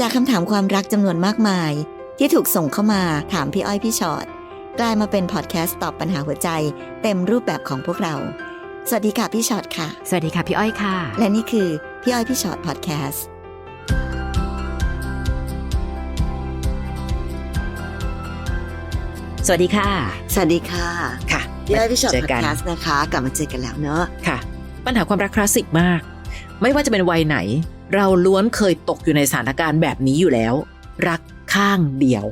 จากคำถามความรักจำนวนมากมาย ที่ถูกส่งเข้ามาถามพี่อ้อยพี่ชอ็อตกลายมาเป็นพอดแคสต์ตอบปัญหาหัวใจ เต็มรูปแบบของพวกเรา สวัสดีค่ะพี่ชอ็อตค่ะ สวัสดีค่ะพี่อ้อยค่ะ และนี่คือพี่อ้อยพี่ชอ็อตพอดแคสต์สวัสดีค่ะ สวัสดีค่ะค่ะพี่อ้อยพี่ชอ็อตเจพอดกันแคสต์นะคะ กลับมาเจอกันแล้วเนอะค่ะ ปัญหาความรักคลาสสิกมาก ไม่ว่าจะเป็นวัยไหน เราล้วนเคยตกอยู่ในสถานการณ์แบบนี้อยู่แล้ว รักข้างเดียว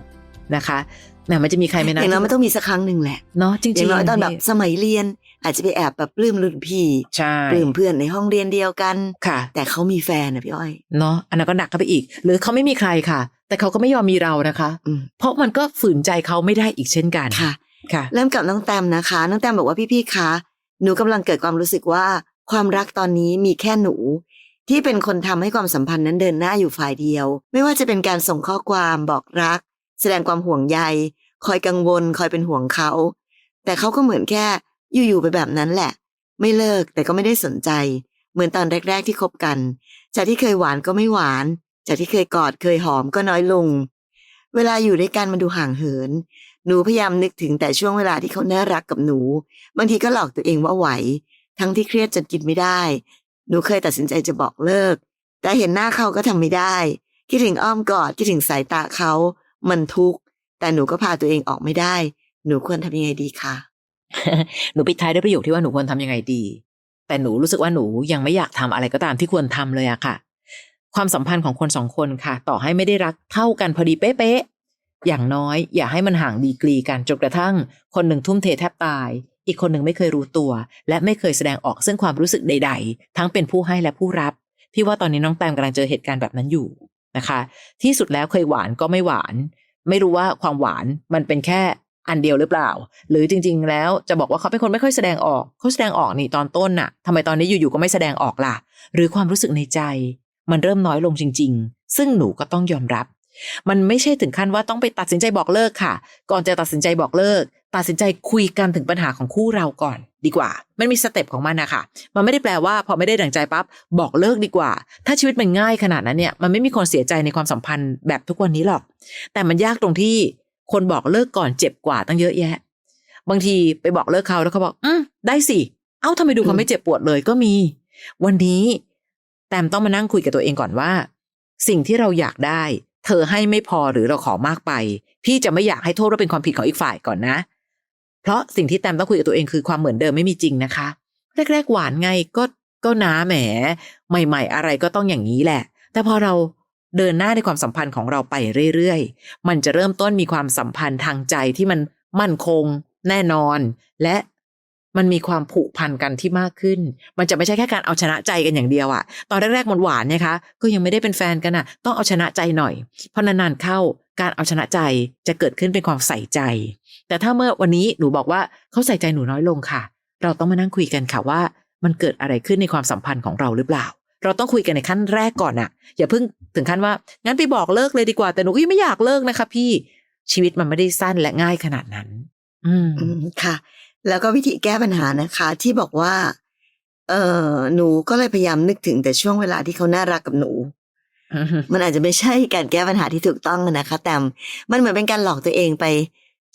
นะคะแหมมันจะมีใครไหมอนะย่างน้อยมันต้องมีสักครั้งหนึ่งแหละเนาะจริงอย่างๆน้อยตอนแบบพี่สมัยเรียน อาจจะไปแอบแบบปลื้มรุ่นพี่ใช่ปลื้มเพื่อนในห้องเรียนเดียวกันค่ะ แต่เขามีแฟนนะพี่อ้อยเนาะอันนั้นก็หนักเข้าไปอีก หรือเขาไม่มีใครค่ะ แต่เขาก็ไม่ยอมมีเรานะคะอืมเพราะมันก็ฝืนใจเขาไม่ได้อีกเช่นกันค่ะค่ะ เริ่มกับน้องแตมนะคะ น้องแตมบอกว่าพี่ๆคะหนูกำลังเกิดความรู้สึกว่า ความรักตอนนี้มีแค่หนู ที่เป็นคนทำให้ความสัมพันธ์นั้นเดินหน้าอยู่ฝ่ายเดียว ไม่ว่าจะเป็นการส่งข้อความบอกรัก แสดงความห่วงใย คอยกังวล คอยเป็นห่วงเขา แต่เขาก็เหมือนแค่อยู่ๆไปแบบนั้นแหละ ไม่เลิกแต่ก็ไม่ได้สนใจ เหมือนตอนแรก ๆ ที่คบกัน จากที่เคยหวานก็ไม่หวาน จากที่เคยกอดเคยหอมก็น้อยลง เวลาอยู่ด้วยกันมันดูห่างเหิน หนูพยายามนึกถึงแต่ช่วงเวลาที่เขาน่ารักกับหนู บางทีก็หลอกตัวเองว่าไหว ทั้งที่เครียดจนกินไม่ได้ หนูเคยตัดสินใจจะบอกเลิก แต่เห็นหน้าเขาก็ทำไม่ได้คิดถึงอ้อมกอดคิดถึงสายตาเขา มันทุกข์ แต่หนูก็พาตัวเองออกไม่ได้ หนูควรทำยังไงดีคะหนูปิดท้ายด้วยประโยคที่ว่าหนูควรทำยังไงดี แต่หนูรู้สึกว่าหนูยังไม่อยากทำอะไรก็ตามที่ควรทำเลยอะค่ะ ความสัมพันธ์ของคนสองคนค่ะ ต่อให้ไม่ได้รักเท่ากันพอดีเป๊ะๆอย่างน้อย อย่าให้มันห่างดีกรีกันจนกระทั่ง คนหนึ่งทุ่มเทแทบตาย อีกคนหนึ่งไม่เคยรู้ตัว และไม่เคยแสดงออกซึ่งความรู้สึกใด ๆ ทั้งเป็นผู้ให้และผู้รับ พี่ว่าตอนนี้น้องแตมกำลังเจอเหตุการณ์แบบนั้นอยู่นะคะ ที่สุดแล้วเคยหวานก็ไม่หวาน ไม่รู้ว่าความหวานมันเป็นแค่อันเดียวหรือเปล่า หรือจริง ๆ แล้วจะบอกว่าเขาเป็นคนไม่ค่อยแสดงออกเขาแสดงออกนี่ตอนต้นน่ะทำไมตอนนี้อยู่ๆก็ไม่แสดงออกล่ะ หรือความรู้สึกในใจ มันเริ่มน้อยลงจริง ๆ ซึ่งหนูก็ต้องยอมรับ มันไม่ใช่ถึงขั้นว่าต้องไปตัดสินใจบอกเลิกค่ะ ก่อนจะตัดสินใจบอกเลิก ตัดสินใจคุยกันถึงปัญหาของคู่เราก่อนดีกว่า มันมีสเต็ปของมันนะคะมันไม่ได้แปลว่าพอไม่ได้ดั่งใจปั๊บบอกเลิกดีกว่า ถ้าชีวิตมันง่ายขนาดนั้นเนี่ย มันไม่มีคนเสียใจในความสัมพันธ์แบบทุกวันนี้หรอก แต่มันยากตรงที่คนบอกเลิกก่อนเจ็บกว่าตั้งเยอะแยะ บางทีไปบอกเลิกเขาแล้วเขาบอก อืมได้สิ เอ้าทำไมดูเขาไม่เจ็บปวดเลยก็มี วันนี้แต้มต้องมานั่งคุยกับตัวเองก่อนว่า สิ่งที่เราอยากได้ เธอให้ไม่พอหรือเราขอมากไป พี่จะไม่อยากให้โทษว่าเป็นความผิดของอีกฝ่ายก่อนนะ เพราะสิ่งที่แตมต้องคุยกับตัวเองคือความเหมือนเดิมไม่มีจริงนะคะ แรกๆหวานไงก็ก็น้าแหม ใหม่ ๆ อะไรก็ต้องอย่างนี้แหละ แต่พอเราเดินหน้าในความสัมพันธ์ของเราไปเรื่อยๆ มันจะเริ่มต้นมีความสัมพันธ์ทางใจที่มันมั่นคง แน่นอน และ มันมีความผูกพันกันที่มากขึ้น มันจะไม่ใช่แค่การเอาชนะใจกันอย่างเดียวอะตอนแรกๆมันหวานเนี่ยคะก็ยังไม่ได้เป็นแฟนกันอะต้องเอาชนะใจหน่อย เพราะนานๆเข้าการเอาชนะใจจะเกิดขึ้นเป็นความใส่ใจ แต่ถ้าเมื่อวันนี้หนูบอกว่าเขาใส่ใจหนูน้อยลงค่ะ เราต้องมานั่งคุยกันค่ะว่า มันเกิดอะไรขึ้นในความสัมพันธ์ของเราหรือเปล่า เราต้องคุยกันในขั้นแรกก่อนอะอย่าเพิ่งถึงขั้นว่างั้นไปบอกเลิกเลยดีกว่าแต่หนูก็ยังไม่อยากเลิกนะคะ พี่ชีวิตมันไม่ได้สั้นและง่ายขนาดนั้น อืมอืมค่ะ แล้วก็วิธีแก้ปัญหานะคะ ที่บอกว่า เออหนูก็เลยพยายามนึกถึงแต่ช่วงเวลาที่เขาน่ารักกับหนู มันอาจจะไม่ใช่การแก้ปัญหาที่ถูกต้องนะคะ แต่มันเหมือนเป็นการหลอกตัวเองไป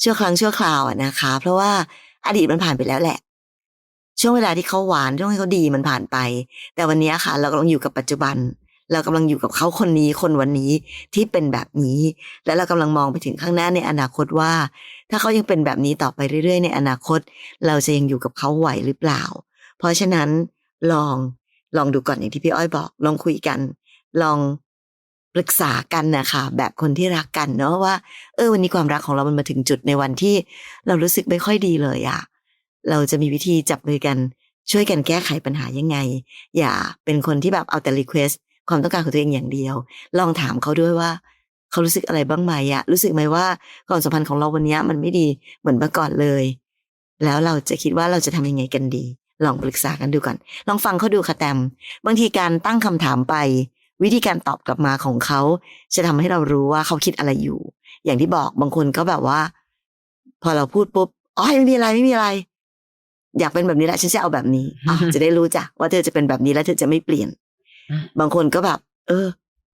ชั่วครั้งชั่วคราวอะนะคะ เพราะว่าอดีตมันผ่านไปแล้วแหละ ช่วงเวลาที่เขาหวานช่วงที่เขาดีมันผ่านไป แต่วันนี้ค่ะ เรากำลังอยู่กับปัจจุบัน เรากำลังอยู่กับเขาคนนี้คนวันนี้ที่เป็นแบบนี้ และเรากำลังมองไปถึงข้างหน้าในอนาคตว่า ถ้าเขายังเป็นแบบนี้ต่อไปเรื่อยๆ ในอนาคต เราจะยังอยู่กับเขาไหวหรือเปล่า เพราะฉะนั้นลองลองดูก่อนอย่างที่พี่อ้อยบอก ลองคุยกัน ลองปรึกษากันนะคะแบบคนที่รักกันเนาะว่า เออ วันนี้ความรักของเรามันมาถึงจุดในวันที่ เรารู้สึกไม่ค่อยดีเลยอะเราจะมีวิธีจับมือกัน ช่วยกันแก้ไขปัญหายังไง อย่าเป็นคนที่แบบเอาแต่รีเควสความต้องการของตัวเองอย่างเดียว ลองถามเขาด้วยว่า เขารู้สึกอะไรบ้างไหมอะรู้สึกไหมว่าความสัมพันธ์ของเราวันนี้มันไม่ดีเหมือนเมื่อก่อนเลย แล้วเราจะคิดว่าเราจะทำยังไงกันดี ลองปรึกษากันดูก่อน ลองฟังเขาดูค่ะแตมบางทีการตั้งคำถามไป วิธีการตอบกลับมาของเขา จะทำให้เรารู้ว่าเขาคิดอะไรอยู่ อย่างที่บอกบางคนก็แบบว่า พอเราพูดปุ๊บอ๋อไม่มีอะไรไม่มีอะไร อยากเป็นแบบนี้แหละฉันจะเอาแบบนี้อ๋อจะได้รู้จ้ะว่าเธอจะเป็นแบบนี้แล้วเธอจะไม่เปลี่ยนอืมบางคนก็แบบ เออ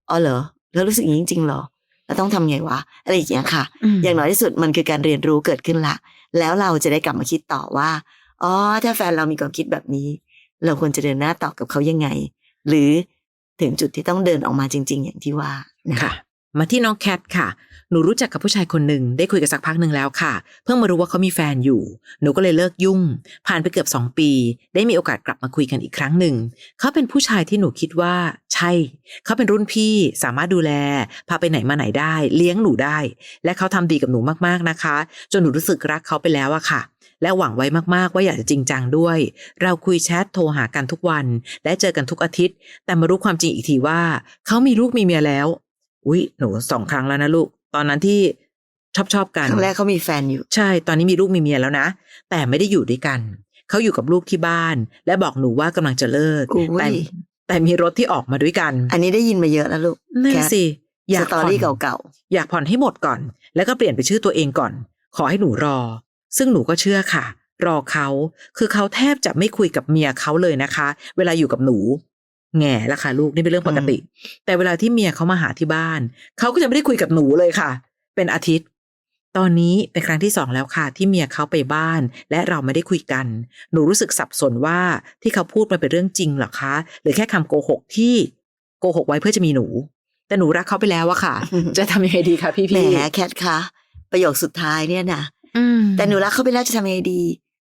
อ๋อเหรอแล้วรู้สึกอย่างนี้จริงๆเหรอ แล้วต้องทำไงวะอะไรอย่างเงี้ยค่ะ อย่างน้อยที่สุดมันคือการเรียนรู้เกิดขึ้นละ แล้วเราจะได้กลับมาคิดต่อว่าอ๋อถ้าแฟนเรามีความคิดแบบนี้ เราควรจะเดินหน้าต่อกับเขายังไง หรือถึงจุดที่ต้องเดินออกมาจริง ๆ อย่างที่ว่านะค่ะ มาที่น้องแคทค่ะ หนูรู้จักกับผู้ชายคนหนึ่งได้คุยกันสักพักหนึ่งแล้วค่ะ เพิ่งมารู้ว่าเขามีแฟนอยู่ หนูก็เลยเลิกยุ่ง ผ่านไปเกือบสองปี ได้มีโอกาสกลับมาคุยกันอีกครั้งหนึ่ง เขาเป็นผู้ชายที่หนูคิดว่า ใช่ เขาเป็นรุ่นพี่สามารถดูแล พาไปไหนมาไหนได้ เลี้ยงหนูได้ และเขาทำดีกับหนูมากๆนะคะ จนหนูรู้สึกรักเขาไปแล้วอะค่ะ และหวังไว้มากๆว่าอยากจะจริงจังด้วย เราคุยแชทโทรหากันทุกวัน และเจอกันทุกอาทิตย์ แต่มารู้ความจริงอีกทีว่า เขามีลูกมีเมียแล้ว อุ๊ยหนูสองครั้งแล้วนะลูก ตอนนั้นที่ชอบชอบๆกันครั้งแรกเขามีแฟนอยู่ ใช่ ตอนนี้มีลูกมีเมียแล้วนะ แต่ไม่ได้อยู่ด้วยกัน เขาอยู่กับลูกที่บ้าน และบอกหนูว่ากำลังจะเลิกอุ๊ยแต่แต่มีรถที่ออกมาด้วยกัน อันนี้ได้ยินมาเยอะแล้วลูกนั่นแคทสิอยาสกตอผ่อนรี่เก่าอยากผ่อนให้หมดก่อน แล้วก็เปลี่ยนไปชื่อตัวเองก่อน ขอให้หนูรอ ซึ่งหนูก็เชื่อค่ะ รอเขา คือเขาแทบจะไม่คุยกับเมียเขาเลยนะคะ เวลาอยู่กับหนู แง่ละค่ะลูกนี่เป็นเรื่องปกติ แต่เวลาที่เมียเขามาหาที่บ้านเขาก็จะไม่ได้คุยกับหนูเลยค่ะ เป็นอาทิตย์ ตอนนี้เป็นครั้งที่สองแล้วค่ะ ที่เมียเขาไปบ้าน และเราไม่ได้คุยกัน หนูรู้สึกสับสนว่าที่เขาพูดมันเป็นเรื่องจริงเหรอคะ หรือแค่คำโกหกที่โกหกไว้เพื่อจะมีหนู แต่หนูรักเขาไปแล้วอะค่ะ จะทำยังไงดีคะพี่ๆแหมพี่แคทคะประโยคสุดท้ายเนี่ยนะอืมแต่หนูรักเขาไปแล้วจะทำยังไงดี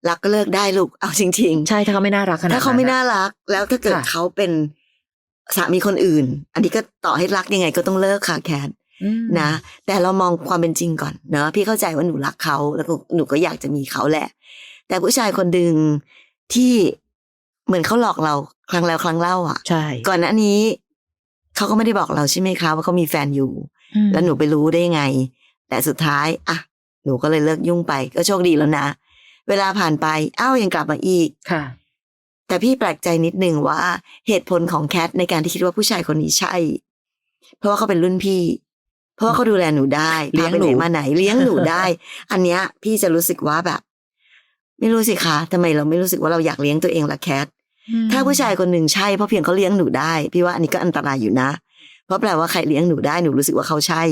รักก็เลิกได้ลูก เอาจริง ๆ ใช่ ถ้าเขาไม่น่ารักขนาดถ้าเขาไม่อะน่ารัก แล้วถ้าเกิดค่ะเขาเป็น สามีคนอื่น อันนี้ก็ต่อให้รักยังไงก็ต้องเลิกค่ะแคทอืมนะ แต่เรามองความเป็นจริงก่อนเนาะพี่เข้าใจว่าหนูรักเขาแล้วก็หนูก็อยากจะมีเขาแหละ แต่ผู้ชายคนดึงที่เหมือนเขาหลอกเราครั้งแล้วครั้งเล่าอะใช่ก่อนหน้านี้เขาก็ไม่ได้บอกเราใช่ไหมคะว่าเขามีแฟนอยู่อืมแล้วหนูไปรู้ได้ยังไง แต่สุดท้าย อะ หนูก็เลยเลิกยุ่งไป ก็โชคดีแล้วนะ เวลาผ่านไปอ้าวยังกลับมาอีกค่ะ แต่พี่แปลกใจนิดนึงว่าเหตุผลของแคทในการที่คิดว่าผู้ชายคนนี้ใช่ เพราะว่าเขาเป็นรุ่นพี่ เพราะว่าเขาดูแลหนูได้เลี้พายงไปหนูไหนมาไหนเลี้ยงหนูได้ อันเนี้ย พี่จะรู้สึกว่าแบบ ไม่รู้สิคะทำไมเราไม่รู้สึกว่าเราอยากเลี้ยงตัวเองล่ะแคทถ้าผู้ชายคนหนึ่งใช่เพราะเพียงเขาเลี้ยงหนูได้ พี่ว่าอันนี้ก็อันตรายอยู่นะ เพราะแปลว่าใครเลี้ยงหนูได้หนูรู้สึกว่าเขาใช่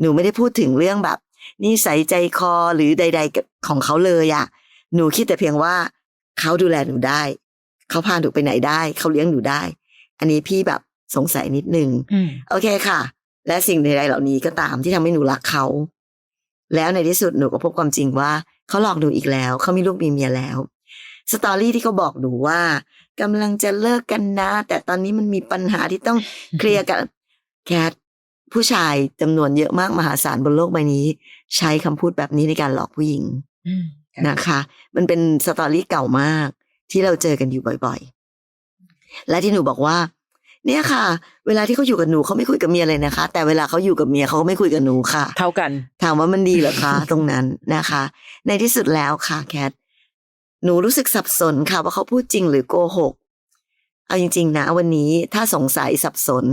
หนูไม่ได้พูดถึงเรื่องแบบนิสัยใจคอหรือใดๆกับของเขาเลยอะหนูคิดแต่เพียงว่าเขาดูแลหนูได้ เขาพาหนูไปไหนได้ เขาเลี้ยงหนูได้ อันนี้พี่แบบสงสัยนิดนึงอืมโอเคค่ะ และสิ่งใดๆเหล่านี้ก็ตามที่ทำให้หนูรักเขา แล้วในที่สุดหนูก็พบความจริงว่าเขาหลอกหนูอีกแล้วเขามีลูกมีเมียแล้วสตอรี่ที่เขาบอกหนูว่ากำลังจะเลิกกันนะ แต่ตอนนี้มันมีปัญหาที่ต้องเคลียร์กันแคทผู้ชายจำนวนเยอะมากมหาศาลบนโลกใบนี้ ใช้คำพูดแบบนี้ในการหลอกผู้หญิงอืมค่ะนะคะ มันเป็นสตอรี่เก่ามาก ที่เราเจอกันอยู่บ่อยๆ และที่หนูบอกว่า เนี่ยค่ะ เวลาที่เขาอยู่กับหนูเขาไม่คุยกับเมียเลยนะคะ แต่เวลาเขาอยู่กับเมียเขาก็ไม่คุยกับหนูค่ะ เท่ากัน ถามว่ามันดีเหรอคะ ตรงนั้นนะคะ ในที่สุดแล้วค่ะแคทหนูรู้สึกสับสนค่ะ ว่าเขาพูดจริงหรือโกหก เอาจริง ๆ นะ วันนี้ถ้าสงสัยสับสน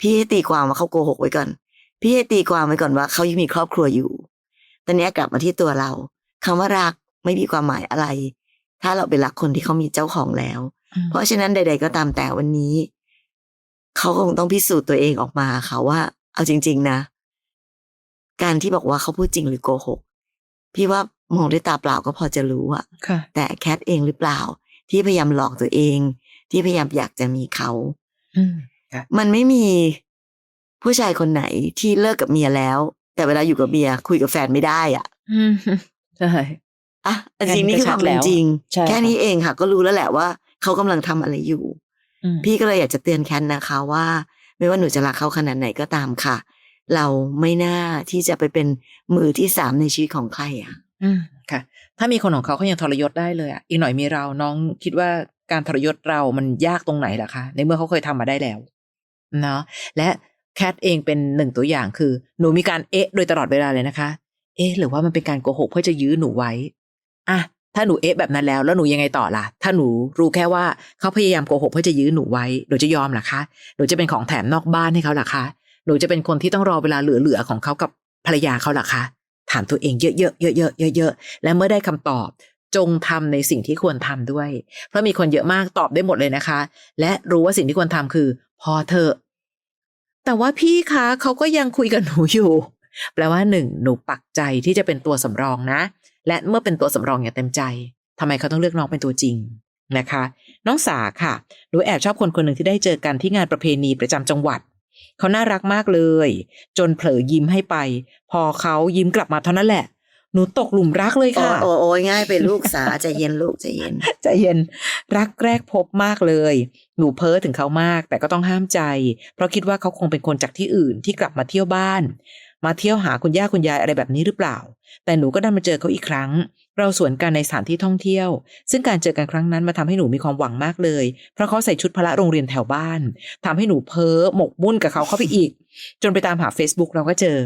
พี่ให้ตีความว่าเขาโกหกไว้ก่อน พี่ให้ตีความไว้ก่อนว่าเขายังมีครอบครัวอยู่ตอนนี้กลับมาที่ตัวเราคำว่ารักไม่มีความหมายอะไร ถ้าเราไปรักคนที่เขามีเจ้าของแล้ว เพราะฉะนั้นใด ๆ ก็ตามแต่วันนี้ เขาคงต้องพิสูจน์ตัวเองออกมาค่ะว่า เอาจริง ๆ นะ การที่บอกว่าเขาพูดจริงหรือโกหก พี่ว่ามองด้วยตาเปล่าก็พอจะรู้อะค่ะแต่แคทเองหรือเปล่า ที่พยายามหลอกตัวเอง ที่พยายามอยากจะมีเขาอืมมันไม่มีผู้ชายคนไหนที่เลิกกับเมียแล้ว แต่เวลาอยู่กับเมียคุยกับแฟนไม่ได้อะอืมใช่ อะแต่จริงๆนี่คือความเป็นจริงใช่ค่ะแค่นี้เองค่ะ ก็รู้แล้วแหละว่าเขากำลังทำอะไรอยู่อืมพี่ก็เลยอยากจะเตือนแคทนะคะว่า ไม่ว่าหนูจะรักเขาขนาดไหนก็ตามค่ะ เราไม่น่าที่จะไปเป็นมือที่สามในชีวิตของใครอะอืมค่ะ ถ้ามีคนของเขาเขายังทรยศได้เลยอะอีกหน่อยมีเราน้องคิดว่าการทรยศเรามันยากตรงไหนล่ะคะในเมื่อเขาเคยทำมาได้แล้วเนาะและแคทเองเป็นหนึ่งตัวอย่างคือ หนูมีการเอ๊ะ โดยตลอดเวลาเลยนะคะ เอ๊ะ หรือว่ามันเป็นการโกหกเพื่อจะยื้อหนูไว้ อะถ้าหนูเอ๊ะแบบนั้นแล้ว แล้วหนูยังไงต่อล่ะ ถ้าหนูรู้แค่ว่าเขาพยายามโกหกเพื่อจะยื้อหนูไว้หนูจะยอมเหรอคะหนูจะเป็นของแถมนอกบ้านให้เขาเหรอคะหนูจะเป็นคนที่ต้องรอเวลาเหลือๆของเขากับภรรยาเขาเหรอคะถามตัวเองเยอะๆเยอะๆเยอะๆและเมื่อได้คำตอบจงทำในสิ่งที่ควรทำด้วย เพราะมีคนเยอะมากตอบได้หมดเลยนะคะ และรู้ว่าสิ่งที่ควรทำคือ พอเถอะแต่ว่าพี่คะเขาก็ยังคุยกับหนูอยู่ แปลว่าหนึ่งหนูปักใจที่จะเป็นตัวสำรองนะ และเมื่อเป็นตัวสำรองอย่างเต็มใจทำไมเขาต้องเลือกน้องเป็นตัวจริงนะคะ น้องสาค่ะหนูแอบชอบคนคนหนึ่งที่ได้เจอกันที่งานประเพณีประจำจังหวัด เขาน่ารักมากเลย จนเผลอยิ้มให้ไป พอเขายิ้มกลับมาเท่านั้นแหละหนูตกหลุมรักเลยโอ้ค่ะ โอ้โอ้ยง่ายไปลูกสาใจเย็นลูกใจเย็นใจเย็น รักแรกพบมากเลย หนูเพ้อถึงเขามาก แต่ก็ต้องห้ามใจ เพราะคิดว่าเขาคงเป็นคนจากที่อื่นที่กลับมาเที่ยวบ้าน มาเที่ยวหาคุณย่าคุณยายอะไรแบบนี้หรือเปล่า แต่หนูก็ได้มาเจอเขาอีกครั้ง เราสวนกันในสถานที่ท่องเที่ยว ซึ่งการเจอกันครั้งนั้นมาทำให้หนูมีความหวังมากเลย เพราะเขาใส่ชุดพละโรงเรียนแถวบ้านทำให้หนูเพ้อหมกมุ่นกับเขาเข้าไปอีก จนไปตามหา Facebook เราก็เจอ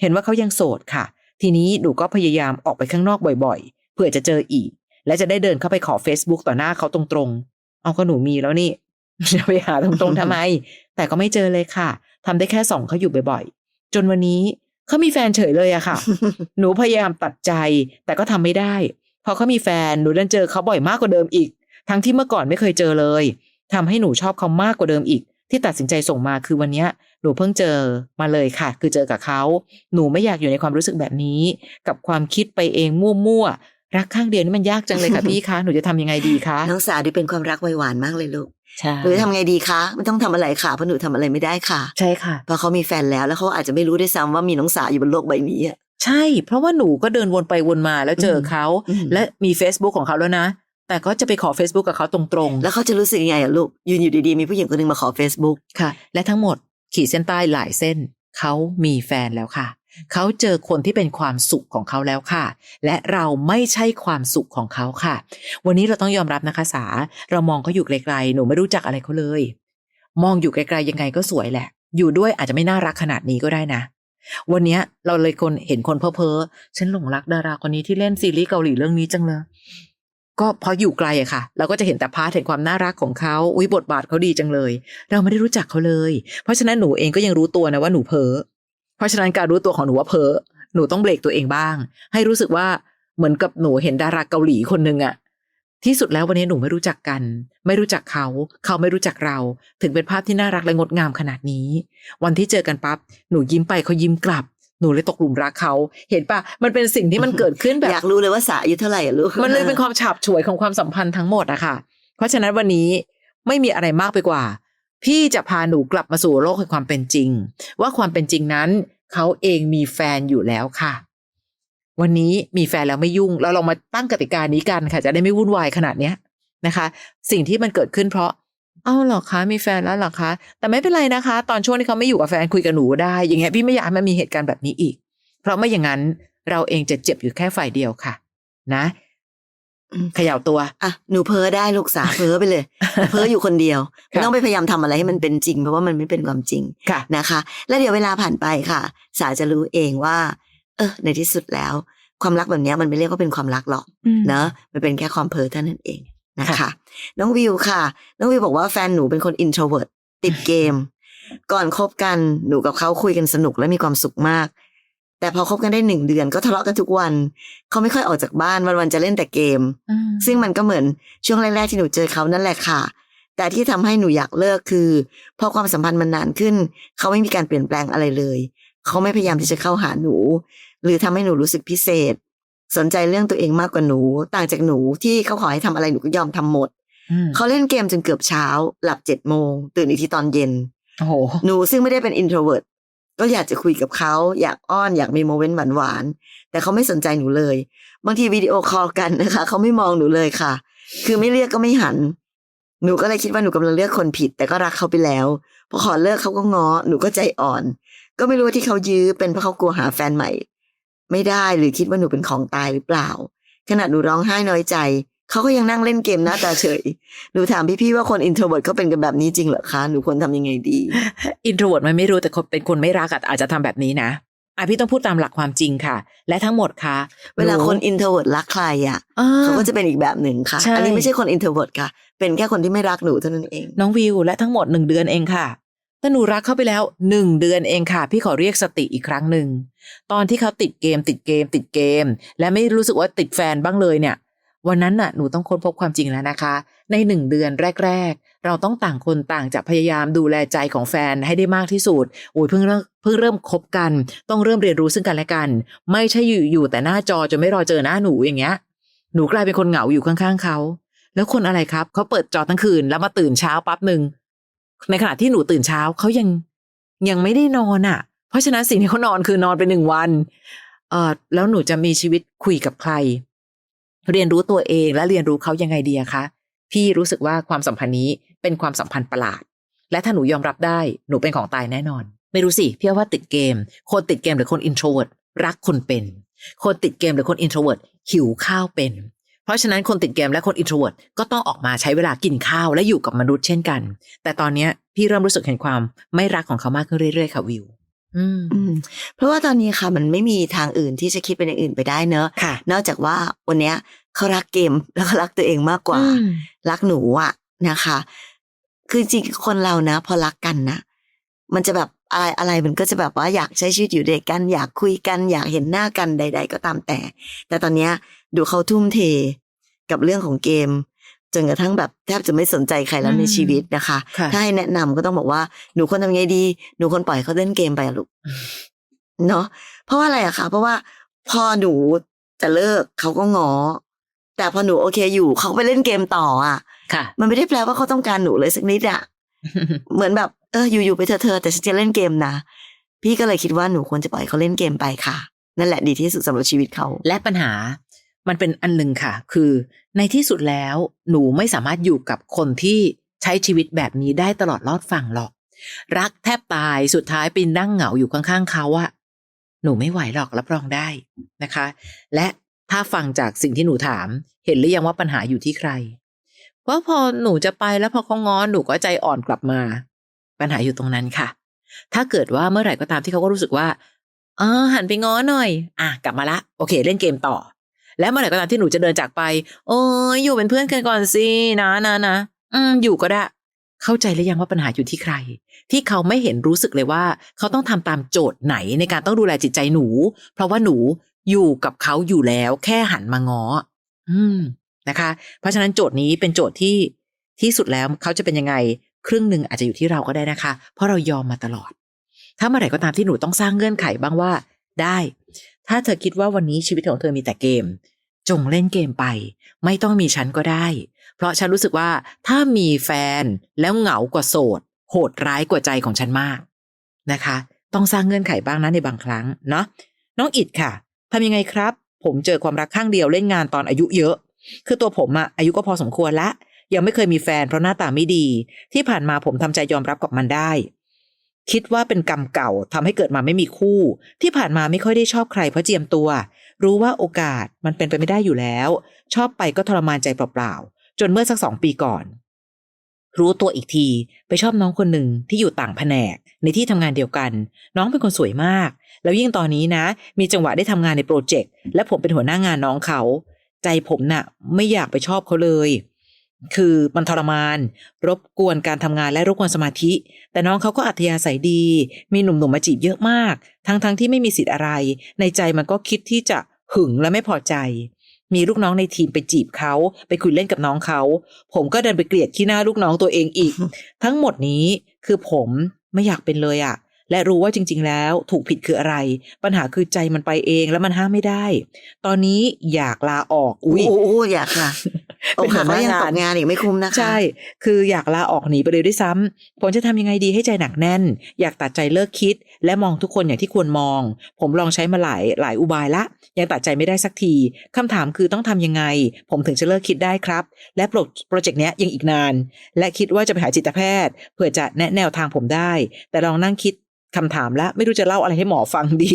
เห็นว่าเขายังโสดค่ะ ทีนี้หนูก็พยายามออกไปข้างนอกบ่อยๆ เพื่อจะเจออีก และจะได้เดินเข้าไปขอ Facebook ต่อหน้าเขาตรงๆ เอาก็หนูมีแล้วนี่จะไปหาตรงๆทำไม แต่ก็ไม่เจอเลยค่ะทำได้แค่ส่องเขาอยู่บ่อยๆ จนวันนี้เขามีแฟนเฉยเลยอะค่ะ หนูพยายามตัดใจ แต่ก็ทำไม่ได้ พอเขามีแฟนหนูดันเจอเขาบ่อยมากกว่าเดิมอีก ทั้งที่เมื่อก่อนไม่เคยเจอเลยทำให้หนูชอบเขามากกว่าเดิมอีก ที่ตัดสินใจส่งมาคือวันเนี้ยหนูเพิ่งเจอมาเลยค่ะ คือเจอกับเขาหนูไม่อยากอยู่ในความรู้สึกแบบนี้ กับความคิดไปเองมั่วๆรักข้างเดียวนี่มันยากจังเลยค่ะพี่คะหนูจะทำยังไงดีคะน้องสาดูเป็นความรักไวหวานมากเลยลูกใช่ หนูจะทำไงดีคะไม่ต้องทำอะไรค่ะเพราะหนูทำอะไรไม่ได้ค่ะ ใช่ค่ะเพราะเขามีแฟนแล้วแล้วเขาอาจจะไม่รู้ด้วยซ้ำว่ามีน้องสาอยู่บนโลกใบนี้อะใช่ เพราะว่าหนูก็เดินวนไปวนมาแล้วเจอเขาอืมและมี Facebook ของเขาแล้วนะ แต่ก็จะไปขอ Facebook กับเขาตรงๆ แล้วเขาจะรู้สึกยังไงอะลูกยืนอยู่ดีๆ มีผู้หญิงคนหนึ่งมาขอ Facebook ค่ะ และทั้งหมดขีดเส้นใต้หลายเส้น เขามีแฟนแล้วค่ะ เขาเจอคนที่เป็นความสุขของเขาแล้วค่ะ และเราไม่ใช่ความสุขของเขาค่ะ วันนี้เราต้องยอมรับนะคะสา เรามองเขาอยู่ไกลๆ หนูไม่รู้จักอะไรเขาเลย มองอยู่ไกลๆยังไงก็สวยแหละ อยู่ด้วยอาจจะไม่น่ารักขนาดนี้ก็ได้นะ วันนี้เราเลยคนเห็นคนเพ้อเพอๆฉันหลงรักดาราคนนี้ที่เล่นซีรีส์เกาหลีเรื่องนี้จังเลย ก็พออยู่ไกลอะค่ะ เราก็จะเห็นแต่พาร์ทแห่งความน่ารักของเขา อุ้ยบทบาทเขาดีจังเลย เราไม่ได้รู้จักเขาเลย เพราะฉะนั้นหนูเองก็ยังรู้ตัวนะว่าหนูเพ้อ ราะฉะนั้นการรู้ตัวของหนูว่าเพ้อหนูต้องเบรกตัวเองบ้าง ให้รู้สึกว่าเหมือนกับหนูเห็นดาราเกาหลีคนหนึ่งอะที่สุดแล้ววันนี้หนูไม่รู้จักกัน ไม่รู้จักเขา เขาไม่รู้จักเรา ถึงเป็นภาพที่น่ารักและงดงามขนาดนี้ วันที่เจอกันปั๊บหนูยิ้มไปเขายิ้มกลับ หนูเลยตกหลุมรักเขา เห็นปะมันเป็นสิ่งที่มันเกิดขึ้นแบบอยากรู้เลยว่าสาอายุเท่าไหร่อะลูกมันเลยเป็นความฉาบฉวยของความสัมพันธ์ทั้งหมดอะค่ะ เพราะฉะนั้นวันนี้ไม่มีอะไรมากไปกว่า พี่จะพาหนูกลับมาสู่โลกแห่งความเป็นจริง ว่าความเป็นจริงนั้น เขาเองมีแฟนอยู่แล้วค่ะ วันนี้มีแฟนแล้วไม่ยุ่ง เราลองมาตั้งกติกานี้กันค่ะ จะได้ไม่วุ่นวายขนาดเนี้ยนะคะ สิ่งที่มันเกิดขึ้นเพราะเอ้าหรอคะมีแฟนแล้วหรอคะ แต่ไม่เป็นไรนะคะ ตอนช่วงที่เขาไม่อยู่กับแฟนคุยกับหนูได้ อย่างเงี้ยพี่ไม่อยากให้มันมีเหตุการณ์แบบนี้อีก เพราะไม่อย่างนั้นเราเองจะเจ็บอยู่แค่ฝ่ายเดียวค่ะ นะ เขย่าตัว อะหนูเพ้อได้ลูกสาเพ้อไปเลย เพ้ออยู่คนเดียวไม่ต้องไปพยายามทำอะไรให้มันเป็นจริง เพราะว่ามันไม่เป็นความจริงค่ะนะคะ แล้วเดี๋ยวเวลาผ่านไปค่ะ สาจะรู้เองว่า เออ ในที่สุดแล้ว ความรักแบบเนี้ยมันไม่เรียกว่าเป็นความรักหรอกเนอะมันเป็นแค่ความเพ้อเท่านั้นเองนะคะค่ะน้องวิวค่ะ น้องวิวบอกว่าแฟนหนูเป็นคน introvert ติดเกม ก่อนคบกันหนูกับเขาคุยกันสนุกและมีความสุขมาก แต่พอคบกันได้หนึ่งเดือนก็ทะเลาะกันทุกวัน เขาไม่ค่อยออกจากบ้านวันๆจะเล่นแต่เกมอืมซึ่งมันก็เหมือนช่วงแรกๆที่หนูเจอเขานั่นแหละค่ะ แต่ที่ทำให้หนูอยากเลิกคือ พอความสัมพันธ์มันนานขึ้น เขาไม่มีการเปลี่ยนแปลงอะไรเลย เขาไม่พยายามที่จะเข้าหาหนู หรือทำให้หนูรู้สึกพิเศษ สนใจเรื่องตัวเองมากกว่าหนู ต่างจากหนูที่เขาขอให้ทำอะไรหนูก็ยอมทำหมดอืมเขาเล่นเกมจนเกือบเช้า หลับเจ็ดโมงตื่นอีกทีตอนเย็นโอ้โหหนูซึ่งไม่ได้เป็น introvert ก็อยากจะคุยกับเขาอยากอ้อนอยากมีโมเมนต์หวานๆแต่เขาไม่สนใจหนูเลย บางทีวิดีโอคอลกันนะคะเขาไม่มองหนูเลยค่ะ คือไม่เรียกก็ไม่หัน หนูก็เลยคิดว่าหนูกำลังเลือกคนผิด แต่ก็รักเขาไปแล้วพอขอเลิกเขาก็ง้อหนูก็ใจอ่อน ก็ไม่รู้ว่าที่เขายื้อเป็นเพราะเขากลัวหาแฟนใหม่ ไม่ได้หรือคิดว่าหนูเป็นของตายหรือเปล่าขณะหนูร้องไห้น้อยใจ เขาก็ยังนั่งเล่นเกมหน้าตาเฉย หนูถามพี่ๆว่าคนอินโทรเวิร์ดเขาเป็นกันแบบนี้จริงเหรอคะ หนูควรทำยังไงดี อินโทรเวิร์ดมันไม่รู้แต่คนเป็นคนไม่รักอะอาจจะทำแบบนี้นะอะพี่ต้องพูดตามหลักความจริงค่ะ และทั้งหมดค่ะ เวลาหคนอินโทรเวิร์ดรักใครอะอ่เขาก็จะเป็นอีกแบบหนึ่งค่ะใช่อันนี้ไม่ใช่คนอินโทรเวิร์ดค่ะ เป็นแค่คนที่ไม่รักหนูเท่านั้นเอง น้องวิวและทั้งหมดหนึ่งเดือนเองค่ะแต่หนูรักเขาไปแล้วหนึ่งเดือนเองค่ะ พี่ขอเรียกสติอีกครั้งหนึ่งตอนที่เขาติดเกมติดเกมติดเกม และไม่รู้สึกว่าติดแฟนบ้างเลยเนี่ย วันนั้นน่ะหนูต้องค้นพบความจริงแล้วนะคะ ในหนึ่งเดือนแรกเราต้องต่างคนต่างจะพยายามดูแลใจของแฟนให้ได้มากที่สุดโอ้ยเพิ่งเริ่มเพิ่งเริ่มคบกัน ต้องเริ่มเรียนรู้ซึ่งกันและกัน ไม่ใช่อยู่อยู่แต่หน้าจอจนไม่รอเจอหน้าหนูอย่างเงี้ย หนูกลายเป็นคนเหงาอยู่ข้างๆเขา แล้วคนอะไรครับเขาเปิดจอทั้งคืนแล้วมาตื่นเช้าปั๊บหนึ่งในขณะที่หนูตื่นเช้าเขายังยังไม่ได้นอนอะ เพราะฉะนั้นสิ่งที่เขานอนคือนอนไปหนึ่งวันเออแล้วหนูจะมีชีวิตคุยกับใคร เรียนรู้ตัวเองและเรียนรู้เขายังไงดีคะพี่รู้สึกว่าความสัมพันธ์นี้เป็นความสัมพันธ์ประหลาด และถ้าหนูยอมรับได้หนูเป็นของตายแน่นอน ไม่รู้สิพี่ว่าติดเกม คนติดเกมหรือคนอินโทรเวิร์ดรักคนเป็น คนติดเกมหรือคนอินโทรเวิร์ดหิวข้าวเป็น เพราะฉะนั้นคนติดเกมและคนอินโทรเวิร์ดก็ต้องออกมาใช้เวลากินข้าวและอยู่กับมนุษย์เช่นกัน แต่ตอนนี้พี่เริ่มรู้สึกเห็นความไม่รักของเขามากขึ้นเรื่อยๆค่ะวิว อืมอืมเพราะว่าตอนนี้ค่ะ มันไม่มีทางอื่นที่จะคิดเป็นอย่างอื่นไปได้เนอะค่ะนอกจากว่าวันเนี้ยเขารักเกมแล้วก็รักตัวเองมากกว่าอืมรักหนูอะนะคะ คือจริงๆคนเรานะ พอรักกันนะมันจะแบบอะไรอะไรมันก็จะแบบว่าอยากใช้ชีวิตอยู่ด้วยกัน อยากคุยกัน อยากเห็นหน้ากันใด ๆ ก็ตามแต่ แต่ตอนเนี้ยดูเขาทุ่มเทกับเรื่องของเกม จนกระทั่งแบบแทบจะไม่สนใจใครแล้วในอืมชีวิตนะคะค่ะถ้าให้แนะนำก็ต้องบอกว่าหนูควรทำยังไงดี หนูควรปล่อยเขาเล่นเกมไปอะลูกเนาะเพราะว่าอะไรอะคะเพราะว่าพอหนูจะเลิกเขาก็ง้อแต่พอหนูโอเคอยู่เขาไปเล่นเกมต่ออะค่ะ มันไม่ได้แปลว่าเขาต้องการหนูเลยสักนิดอะเหมือนแบบเอออยู่ๆไปเธอะเธอแต่ฉันจะเล่นเกมนะพี่ก็เลยคิดว่าหนูควรจะปล่อยเขาเล่นเกมไปค่ะ นั่นแหละดีที่สุดสำหรับชีวิตเขา และปัญหา มันเป็นอันหนึ่งค่ะ คือในที่สุดแล้วหนูไม่สามารถอยู่กับคนที่ใช้ชีวิตแบบนี้ได้ตลอดรอดฝั่งหรอก รักแทบตายสุดท้ายไปนั่งเหงาอยู่ข้างๆเขาอะหนูไม่ไหวหรอกรับรองได้นะคะ และถ้าฟังจากสิ่งที่หนูถาม เห็นหรือยังว่าปัญหาอยู่ที่ใครเพราะพอหนูจะไปแล้วพอเขาง้อนหนูก็ใจอ่อนกลับมา ปัญหาอยู่ตรงนั้นค่ะ ถ้าเกิดว่าเมื่อไหร่ก็ตามที่เขาก็รู้สึกว่าเออหันไปง้อหน่อย อะกลับมาละ โอเค เล่นเกมต่อ แล้วเมื่อไหร่ก็ตามที่หนูจะเดินจากไป โอ้ยอยู่เป็นเพื่อนกันก่อนสินะนะนะอืมอยู่ก็ได้ เข้าใจหรือยังว่าปัญหาอยู่ที่ใคร ที่เขาไม่เห็นรู้สึกเลยว่า เขาต้องทำตามโจทย์ไหนในการต้องดูแลจิตใจหนู เพราะว่าหนูอยู่กับเขาอยู่แล้ว แค่หันมาง้ออืมนะคะ เพราะฉะนั้นโจทย์นี้เป็นโจทย์ที่ที่สุดแล้วเขาจะเป็นยังไง ครึ่งหนึ่งอาจจะอยู่ที่เราก็ได้นะคะ เพราะเรายอมมาตลอด ถ้าเมื่อไหร่ก็ตามที่หนูต้องสร้างเงื่อนไขบ้างว่า ได้ ถ้าเธอคิดว่าวันนี้ชีวิตของเธอมีแต่เกม จงเล่นเกมไป ไม่ต้องมีฉันก็ได้ เพราะฉันรู้สึกว่าถ้ามีแฟนแล้วเหงากว่าโสด โหดร้ายกว่าใจของฉันมากนะคะ ต้องสร้างเงื่อนไขบ้างนะในบางครั้งเนาะน้องอิดค่ะทำยังไงครับ ผมเจอความรักข้างเดียวเล่นงานตอนอายุเยอะ คือตัวผมอะอายุก็พอสมควรละยังไม่เคยมีแฟนเพราะหน้าตาไม่ดี ที่ผ่านมาผมทำใจยอมรับกับมันได้ คิดว่าเป็นกรรมเก่าทำให้เกิดมาไม่มีคู่ ที่ผ่านมาไม่ค่อยได้ชอบใครเพราะเจียมตัว รู้ว่าโอกาสมันเป็นไปไม่ได้อยู่แล้ว ชอบไปก็ทรมานใจเปล่าๆ จนเมื่อสักสองปีก่อน รู้ตัวอีกทีไปชอบน้องคนหนึ่งที่อยู่ต่างแผนก ในที่ทำงานเดียวกัน น้องเป็นคนสวยมาก แล้วยิ่งตอนนี้นะ มีจังหวะได้ทำงานในโปรเจกต์และผมเป็นหัวหน้างานน้องเขา ใจผมน่ะ ไม่อยากไปชอบเขาเลย คือมันทรมาน รบกวนการทำงานและรบกวนสมาธิ แต่น้องเขาก็อัธยาศัยดี มีหนุ่มๆมาจีบเยอะมาก ทั้งๆที่ไม่มีสิทธิ์อะไร ในใจมันก็คิดที่จะหึงและไม่พอใจ มีลูกน้องในทีมไปจีบเขา ไปคุยเล่นกับน้องเขา ผมก็เดินไปเกลียดขี้หน้าลูกน้องตัวเองอีก ทั้งหมดนี้คือผมไม่อยากเป็นเลยอะและรู้ว่าจริง ๆ แล้วถูกผิดคืออะไร ปัญหาคือใจมันไปเองแล้วมันห้ามไม่ได้ ตอนนี้อยากลาออก อุ้ยโอ้โหอยากค่ะ เป็โอ้นหัหาวหน้าก็ยังงานตกงานอีกไม่คุ้มนะคะ ใช่ คืออยากลาออกหนีไปเลยด้วยซ้ำผมจะทำยังไงดีให้ใจหนักแน่น อยากตัดใจเลิกคิด และมองทุกคนอย่างที่ควรมอง ผมลองใช้มาหลายหลายอุบายละ ยังตัดใจไม่ได้สักทีคำถามคือต้องทำยังไง ผมถึงจะเลิกคิดได้ครับ และโปรโปรเจกต์เนี้ยยังอีกนาน และคิดว่าจะไปหาจิตแพทย์เผื่อจะแนะแนวทางผมได้ แต่ลองนั่งคิดคำถามแล้วไม่รู้จะเล่าอะไรให้หมอฟังดี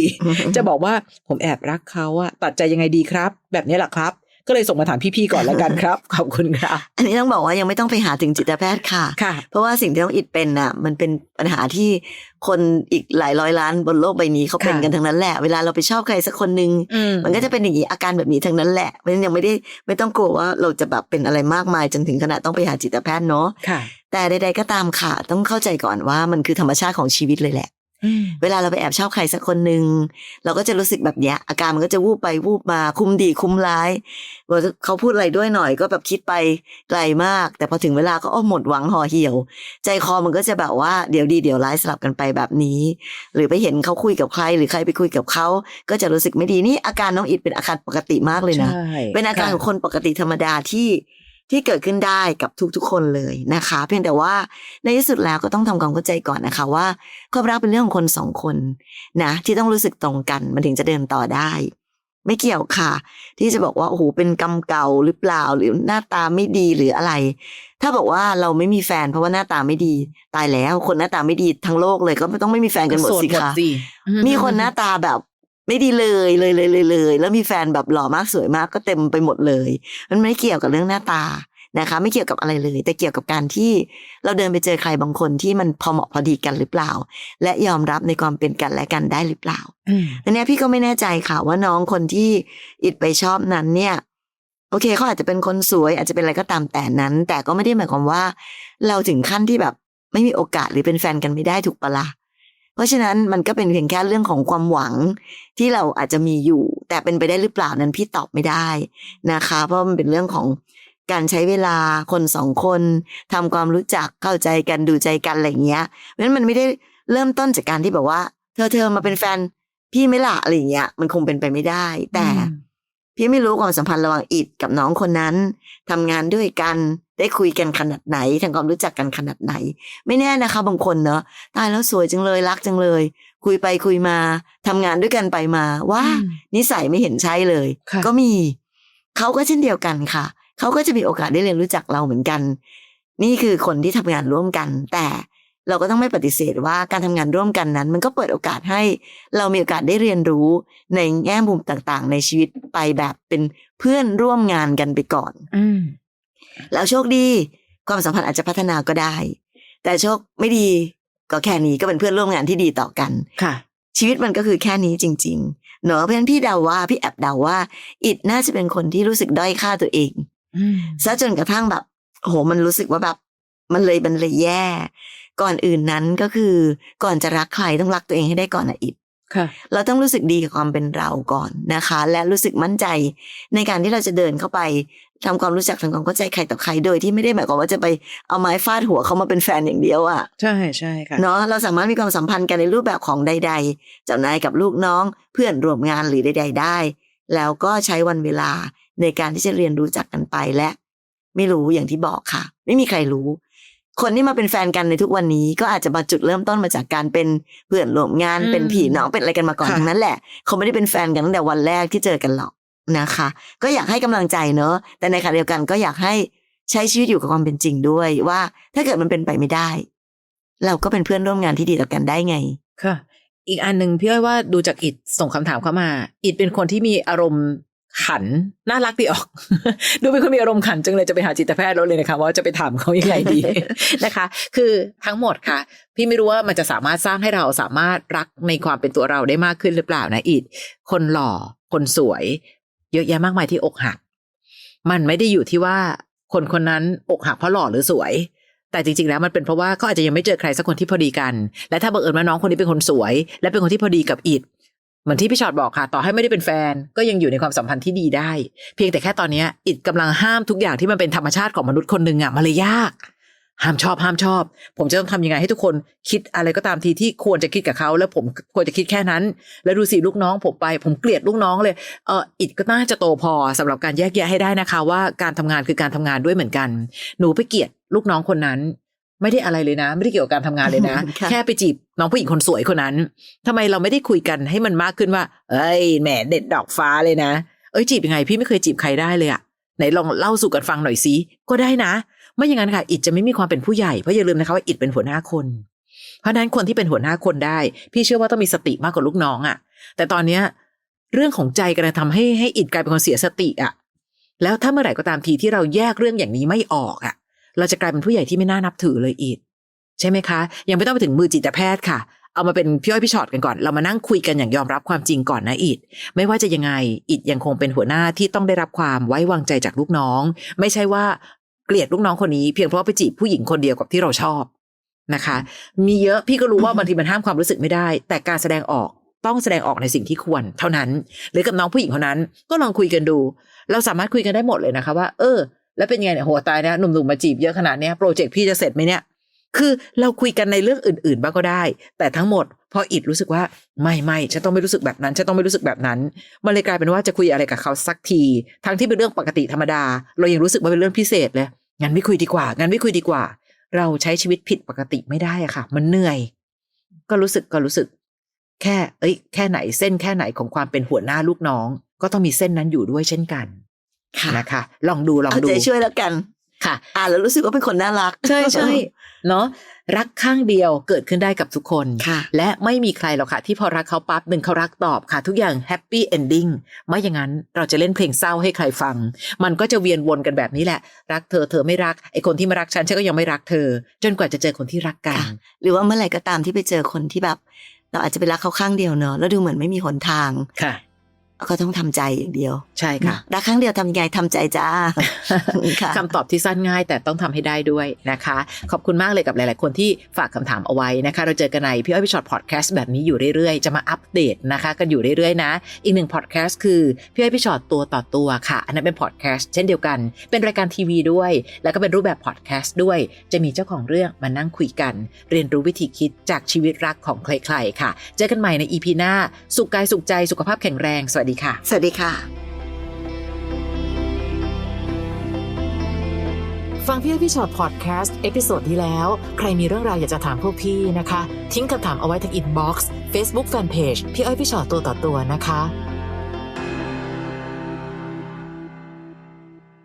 จะบอกว่าผมแอบรักเขาอะตัดใจยังไงดีครับ แบบนี้แหละครับ ก็เลยส่งมาถามพี่ๆก่อนแล้วกันครับขอบคุณครับอันนี้ต้องบอกว่ายังไม่ต้องไปหาถึงจิตแพทย์ค่ะ ค่ะ เพราะว่าสิ่งที่น้องอิดเป็นน่ะ มันเป็นปัญหาที่คนอีกหลายร้อยล้านบนโลกใบนี้เขาเป็นค่ะกันทั้งนั้นแหละ เวลาเราไปชอบใครสักคนหนึ่งอืมันก็จะเป็นอย่างนี้อาการแบบนี้ทั้งนั้นแหละเพราะฉะนั้นยังไม่ได้ไม่ต้องกลัวว่าเราจะแบบเป็นอะไรมากมายจนถึงขนาดต้องไปหาจิตแพทย์เนาะค่ะแต่ใดๆก็ตามค่ะ ต้องเข้าใจก่อนว่ามันคือธรรมชาติของชีวิตเลยแหละ เวลาเราไปแอบชอบใครสักคนหนึ่งเราก็จะรู้สึกแบบเนี้ยอาการมันก็จะวูบไปวูบมาคุมดีคุมร้ายว่าเขาพูดอะไรด้วยหน่อยก็แบบคิดไปไกลมาก แต่พอถึงเวลาก็อ้อหมดหวังห่อเหี่ยว ใจคอมันก็จะแบบว่าเดี๋ยวดีเดี๋ยวร้ายสลับกันไปแบบนี้ หรือไปเห็นเขาคุยกับใคร หรือใครไปคุยกับเขาก็จะรู้สึกไม่ดีนี่อาการน้องอิดเป็นอาการปกติมากเลยนะใช่เป็นอาการของคนปกติธรรมดาที่ ที่เกิดขึ้นได้กับทุกๆคนเลยนะคะ เพียงแต่ว่าในที่สุดแล้วก็ต้องทำความเข้าใจก่อนนะคะว่าความรักเป็นเรื่องของคนสองคนนะที่ต้องรู้สึกตรงกันมันถึงจะเดินต่อได้ ไม่เกี่ยวค่ะ ที่จะบอกว่าโอ้โหเป็นกรรมเก่าหรือเปล่าหรือหน้าตาไม่ดีหรืออะไร ถ้าบอกว่าเราไม่มีแฟนเพราะว่าหน้าตาไม่ดี ตายแล้วคนหน้าตาไม่ดีทั้งโลกเลย ก็ไม่ต้องไม่มีแฟนกันหมดโสสิคะอืมีคนหน้าตาแบบ ไม่ดีเลยเลยเลยเลยเลยแล้วมีแฟนแบบหล่อมากสวยมากก็เต็มไปหมดเลย มันไม่เกี่ยวกับเรื่องหน้าตานะคะ ไม่เกี่ยวกับอะไรเลย แต่เกี่ยวกับการที่เราเดินไปเจอใครบางคนที่มันพอเหมาะพอดีกันหรือเปล่า และยอมรับในความเป็นกันและกันได้หรือเปล่าอืมอันเนี้ยพี่ก็ไม่แน่ใจค่ะว่าน้องคนที่อิดไปชอบนั้นเนี่ย โอเคเขาอาจจะเป็นคนสวย อาจจะเป็นอะไรก็ตามแต่นั้น แต่ก็ไม่ได้หมายความว่า เราถึงขั้นที่แบบไม่มีโอกาสหรือเป็นแฟนกันไม่ได้ถูกปะละ่ะ เพราะฉะนั้นมันก็เป็นเพียงแค่เรื่องของความหวังที่เราอาจจะมีอยู่ แต่เป็นไปได้หรือเปล่านั้นพี่ตอบไม่ได้นะคะ เพราะมันเป็นเรื่องของการใช้เวลาคนสองคนทำความรู้จักเข้าใจกันดูใจกันอะไรอย่างเงี้ยเพราะฉะนั้นมันไม่ได้เริ่มต้นจากการที่แบบว่า เธอเธอมาเป็นแฟน พี่ไม่ละอะไรอย่างเงี้ย มันคงเป็นไปไม่ได้ แต่พี่ไม่รู้ความสัมพันธ์ระหว่างอิดกับน้องคนนั้นทำงานด้วยกัน ได้คุยกันขนาดไหนทำความรู้จักกันขนาดไหน ไม่แน่นะคะ บางคนเนอะตายแล้วสวยจังเลยรักจังเลย คุยไปคุยมาทำงานด้วยกันไปมา ว่าอืมนิสัยไม่เห็นใช่เลยค่ะก็มีเขาก็เช่นเดียวกันค่ะเขาก็จะมีโอกาสได้เรียนรู้จักเราเหมือนกัน นี่คือคนที่ทำงานร่วมกัน แต่เราก็ต้องไม่ปฏิเสธว่าการทำงานร่วมกันนั้น มันก็เปิดโอกาสให้เรามีโอกาสได้เรียนรู้ในแง่มุมต่างๆ ในชีวิตไปแบบเป็นเพื่อนร่วมงานกันไปก่อนอืม แล้วโชคดีความสัมพันธ์อาจจะพัฒนาก็ได้ แต่โชคไม่ดีก็แค่นี้ก็เป็นเพื่อนร่วมงานที่ดีต่อกันค่ะ ชีวิตมันก็คือแค่นี้จริง ๆ เนอะเพราะฉะนั้นพี่เดาว่าพี่แอบเดาว่า อิดน่าจะเป็นคนที่รู้สึกด้อยค่าตัวเองอืมซะจนกระทั่งแบบโอ้โหมันรู้สึกว่าแบบ มันเลยมันเลยแย่ ก่อนอื่นนั้นก็คือ ก่อนจะรักใครต้องรักตัวเองให้ได้ก่อนนะอิดค่ะเราต้องรู้สึกดีกับความเป็นเราก่อนนะคะ และรู้สึกมั่นใจในการที่เราจะเดินเข้าไป ทำความรู้จักทำความเข้าใจใครต่อใครโดยที่ไม่ได้หมายความว่าจะไปเอาไม้ฟาดหัวเขามาเป็นแฟนอย่างเดียวอะใช่ใช่ค่ะเนาะเราสามารถมีความสัมพันธ์กันในรูปแบบของใด ๆ เจ้านายกับลูกน้องเพื่อนร่วมงานหรือใด ๆ ได้ แล้วก็ใช้วันเวลาในการที่จะเรียนรู้จักกันไปและ ไม่รู้อย่างที่บอกค่ะ ไม่มีใครรู้ คนที่มาเป็นแฟนกันในทุกวันนี้ ก็อาจจะมาจุดเริ่มต้นมาจากการเป็นเพื่อนร่วมงานอืมเป็นพี่น้องเป็นอะไรกันมาก่อนค่ะทั้งนั้นแหละเขาไม่ได้เป็นแฟนกันตั้งแต่วันแรกที่เจอกันหรอก นะคะ ก็อยากให้กำลังใจเนอะแต่ในขณะเดียวกันก็อยากให้ใช้ชีวิตอยู่กับความเป็นจริงด้วยว่า ถ้าเกิดมันเป็นไปไม่ได้ เราก็เป็นเพื่อนร่วมงานที่ดีต่อกันได้ไงค่ะ อีกอันหนึ่งพี่อ้อยว่าดูจากอิดส่งคำถามเข้ามา อิดเป็นคนที่มีอารมณ์ขันน่ารักดีออก ดูเป็นคนมีอารมณ์ขันจังเลยจะไปหาจิตแพทย์แล้วเลยนะคะว่าจะไปถามเขายังไงดีนะคะ คือทั้งหมดค่ะ พี่ไม่รู้ว่ามันจะสามารถสร้างให้เราสามารถรักในความเป็นตัวเราได้มากขึ้นหรือเปล่านะอิดคนหล่อคนสวย เยอะแยะมากมายที่อกหัก มันไม่ได้อยู่ที่ว่าคนคนนั้นอกหักเพราะหล่อหรือสวย แต่จริงๆแล้วมันเป็นเพราะว่าเขาอาจจะยังไม่เจอใครสักคนที่พอดีกัน และถ้าบังเอิญว่าน้องคนนี้เป็นคนสวย และเป็นคนที่พอดีกับอิดเหมือนที่พี่ชอตบอกค่ะ ต่อให้ไม่ได้เป็นแฟน ก็ยังอยู่ในความสัมพันธ์ที่ดีได้ เพียงแต่แค่ตอนนี้อิดกำลังห้ามทุกอย่างที่มันเป็นธรรมชาติของมนุษย์คนหนึ่งอะมันเลยยาก ห้ามชอบห้ามชอบ ผมจะต้องทำยังไงให้ทุกคนคิดอะไรก็ตามทีที่ควรจะคิดกับเขา แล้วผมควรจะคิดแค่นั้น แล้วดูสิลูกน้องผมไป ผมเกลียดลูกน้องเลยเอออิดก็น่าจะโตพอสำหรับการแยกแยะให้ได้นะคะ ว่าการทำงานคือการทำงานด้วยเหมือนกัน หนูไปเกลียดลูกน้องคนนั้น ไม่ได้อะไรเลยนะ ไม่ได้เกี่ยวกับการทำงานเลยนะค่ะแค่ไปจีบน้องผู้หญิงคนสวยคนนั้นทำไมเราไม่ได้คุยกันให้มันมากขึ้นว่า เอ้ยแหมเด็ดดอกฟ้าเลยนะ เอ้ยจีบยังไงพี่ไม่เคยจีบใครได้เลยอะไหนลองเล่าสู่กันฟังหน่อยสิก็ได้นะ ไม่อย่างนั้นค่ะอิดจะไม่มีความเป็นผู้ใหญ่เพราะอย่าลืมนะคะว่าอิดเป็นหัวหน้าคน เพราะนั้นคนที่เป็นหัวหน้าคนได้ พี่เชื่อว่าต้องมีสติมากกว่าลูกน้องอะแต่ตอนเนี้ยเรื่องของใจกำลังทำให้ให้อิดกลายเป็นคนเสียสติอะแล้วถ้าเมื่อไหร่ก็ตามทีที่เราแยกเรื่องอย่างนี้ไม่ออกอะเราจะกลายเป็นผู้ใหญ่ที่ไม่น่านับถือเลยอิดใช่ไหมคะ ยังไม่ต้องไปถึงมือจิตแพทย์ค่ะเอามาเป็นพี่อ้อยพี่ชอตกันก่อน เรามานั่งคุยกันอย่างยอมรับความจริงก่อนนะอิดไม่ว่าจะยังไงอิดยังคงเป็นหัวหน้าที่ต้องได้รับความไว้วางใจจากลูกน้อง ไม่ใช่ว่า เกลียดลูกน้องคนนี้เพียงเพราะว่าไปจีบผู้หญิงคนเดียวกับที่เราชอบนะคะ มีเยอะพี่ก็รู้ว่าบางทีมันห้ามความรู้สึกไม่ได้ แต่การแสดงออกต้องแสดงออกในสิ่งที่ควร เท่านั้น หรือกับน้องผู้หญิงคนนั้นก็ลองคุยกันดู เราสามารถคุยกันได้หมดเลยนะคะว่า เออ แล้วเป็นไงเนี่ยโหตายนะหนุ่มๆมาจีบเยอะขนาดเนี้ยโปรเจกต์พี่จะเสร็จไหมเนี่ย คือเราคุยกันในเรื่องอื่น ๆ บ้างก็ได้ แต่ทั้งหมด พออิดรู้สึกว่าไม่ไม่ฉันต้องไม่รู้สึกแบบนั้นฉันต้องไม่รู้สึกแบบนั้น มันเลยกลายเป็นว่าจะคุยอะไรกับเขาสักที ทั้งที่เป็นเรื่องปกติธรรมดา เรายังรู้สึกว่าเป็นเรื่องพิเศษเลยงั้นไม่คุยดีกว่างั้นไม่คุยดีกว่า เราใช้ชีวิตผิดปกติไม่ได้อะค่ะ มันเหนื่อย ก็รู้สึกก็รู้สึก แค่ เอ้ย แค่ไหนเส้นแค่ไหนของความเป็นหัวหน้าลูกน้อง ก็ต้องมีเส้นนั้นอยู่ด้วยเช่นกันค่ะนะคะ ลองดูลองเอาดูใจช่วยแล้วกัน ค่ะ อ่านแล้วรู้สึกว่าเป็นคนน่ารัก ใช่ใช่เนาะรักข้างเดียวเกิดขึ้นได้กับทุกคนค่ะและไม่มีใครหรอกค่ะ ที่พอรักเขาปั๊บหนึ่งเขารักตอบค่ะ ทุกอย่างแฮปปี้เอนดิ้งไม่อย่างนั้นเราจะเล่นเพลงเศร้าให้ใครฟัง มันก็จะเวียนวนกันแบบนี้แหละ รักเธอเธอไม่รักไอคนที่มารักฉันฉันก็ยังไม่รักเธอ จนกว่าจะเจอคนที่รักกันค่ะหรือว่าเมื่อไหร่ก็ตามที่ไปเจอคนที่แบบ เราอาจจะไปรักเขาข้างเดียวเนอะแล้วดูเหมือนไม่มีหนทางค่ะ ก็ต้องทำใจอย่างเดียว ใช่ค่ะรักครั้งเดียวทำยังไงทำใจจ้าค่ะคำตอบที่สั้นง่าย แต่ต้องทำให้ได้ด้วยนะคะ ขอบคุณมากเลยกับหลาย ๆ คนที่ฝากคำถามเอาไว้นะคะ เราเจอกันในพี่อ้อยพี่ชอตพอดแคสต์แบบนี้อยู่เรื่อย ๆ จะมาอัปเดตนะคะ กันอยู่เรื่อย ๆ นะ อีกหนึ่งพอดแคสต์คือพี่อ้อยพี่ชอตตัวต่อตัวค่ะ อันนั้นเป็นพอดแคสต์เช่นเดียวกัน เป็นรายการทีวีด้วย แล้วก็เป็นรูปแบบพอดแคสต์ด้วย จะมีเจ้าของเรื่องมานั่งคุยกัน เรียนรู้วิธีคิดจากชีวิตรักของใคร ๆ ค่ะ เจอกันใหม่ในอีพีหน้า สุขกายสุขใจสุขภาพแข็งแรงสวัสดีค่ะ สวัสดีค่ะ ฟังพี่อ้อยพี่ชอตพอดแคสต์เอพิโซดที่แล้ว ใครมีเรื่องราวอยากจะถามพวกพี่นะคะ ทิ้งคำถามเอาไว้ที่อินบ็อกซ์เฟซบุ๊กแฟนเพจพี่อ้อยพี่ชอตตัวต่อตัวนะคะ